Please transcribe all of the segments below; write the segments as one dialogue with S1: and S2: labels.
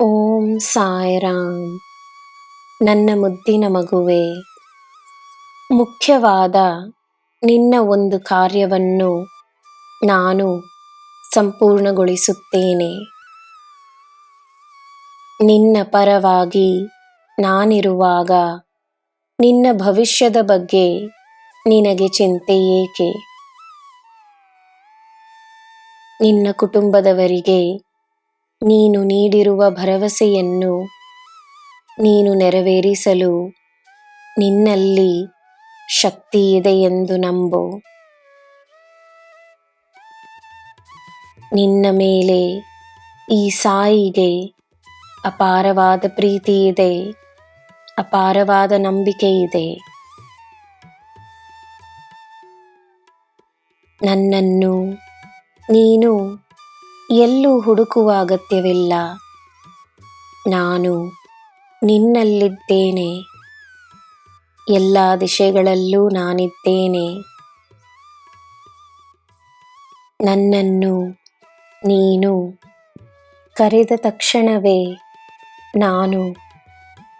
S1: ಓಂ ಸಾಯಿರಾಮ್ ನನ್ನ ಮುದ್ದಿನ ಮಗುವೆ, ಮುಖ್ಯವಾದ ನಿನ್ನ ಒಂದು ಕಾರ್ಯವನ್ನು ನಾನು ಸಂಪೂರ್ಣಗೊಳಿಸುತ್ತೇನೆ. ನಿನ್ನ ಪರವಾಗಿ ನಾನಿರುವಾಗ ನಿನ್ನ ಭವಿಷ್ಯದ ಬಗ್ಗೆ ನಿನಗೆ ಚಿಂತೆ ಏಕೆ? ನಿನ್ನ ಕುಟುಂಬದವರಿಗೆ ನೀನು ನೀಡಿರುವ ಭರವಸೆಯನ್ನು ನೀನು ನೆರವೇರಿಸಲು ನಿನ್ನಲ್ಲಿ ಶಕ್ತಿ ಇದೆ ಎಂದು ನಂಬು. ನಿನ್ನ ಮೇಲೆ ಈ ಸಾಯಿಗೆ ಅಪಾರವಾದ ಪ್ರೀತಿ ಇದೆ, ಅಪಾರವಾದ ನಂಬಿಕೆ ಇದೆ. ನನ್ನನ್ನು ನೀನು ಎಲ್ಲೂ ಹುಡುಕುವ ಅಗತ್ಯವಿಲ್ಲ. ನಾನು ನಿನ್ನಲ್ಲಿದ್ದೇನೆ. ಎಲ್ಲ ದಿಶೆಗಳಲ್ಲೂ ನಾನಿದ್ದೇನೆ. ನನ್ನನ್ನು ನೀನು ಕರೆದ ತಕ್ಷಣವೇ ನಾನು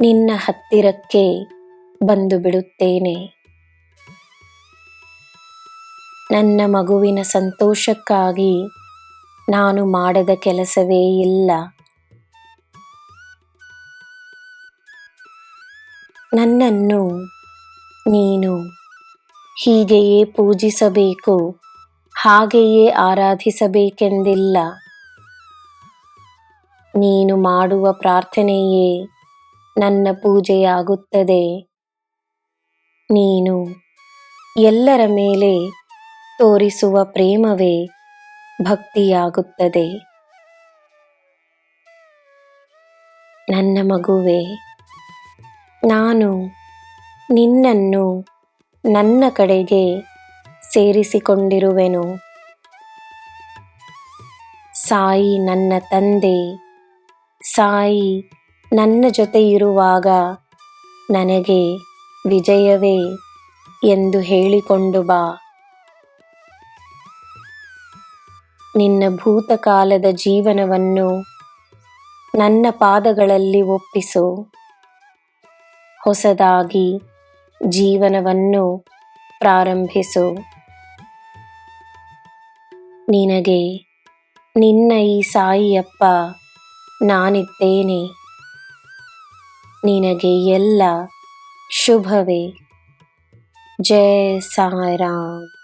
S1: ನಿನ್ನ ಹತ್ತಿರಕ್ಕೆ ಬಂದು ಬಿಡುತ್ತೇನೆ. ನನ್ನ ಮಗುವಿನ ಸಂತೋಷಕ್ಕಾಗಿ ನಾನು ಮಾಡದ ಕೆಲಸವೇ ಇಲ್ಲ. ನನ್ನನ್ನು ನೀನು ಹೀಗೆಯೇ ಪೂಜಿಸಬೇಕು, ಹಾಗೆಯೇ ಆರಾಧಿಸಬೇಕೆಂದಿಲ್ಲ. ನೀನು ಮಾಡುವ ಪ್ರಾರ್ಥನೆಯೇ ನನ್ನ ಪೂಜೆಯಾಗುತ್ತದೆ. ನೀನು ಎಲ್ಲರ ಮೇಲೆ ತೋರಿಸುವ ಪ್ರೇಮವೇ ಭಕ್ತಿಯಾಗುತ್ತದೆ. ನನ್ನ ಮಗುವೆ, ನಾನು ನಿನ್ನನ್ನು ನನ್ನ ಕಡೆಗೆ ಸೇರಿಸಿಕೊಂಡಿರುವೆನು. ಸಾಯಿ ನನ್ನ ತಂದೆ, ಸಾಯಿ ನನ್ನ ಜೊತೆ ಇರುವಾಗ ನನಗೆ ವಿಜಯವೇ ಎಂದು ಹೇಳಿಕೊಂಡು ಬಾ. ನಿನ್ನ ಭೂತಕಾಲದ ಜೀವನವನ್ನು ನನ್ನ ಪಾದಗಳಲ್ಲಿ ಒಪ್ಪಿಸು. ಹೊಸದಾಗಿ ಜೀವನವನ್ನು ಪ್ರಾರಂಭಿಸು. ನಿನಗೆ ನಿನ್ನ ಈ ಸಾಯಿಯಪ್ಪ ನಾನಿದ್ದೇನೆ. ನಿನಗೆ ಎಲ್ಲ ಶುಭವೇ. ಜಯ ಸಾಯಿರಾಮ್.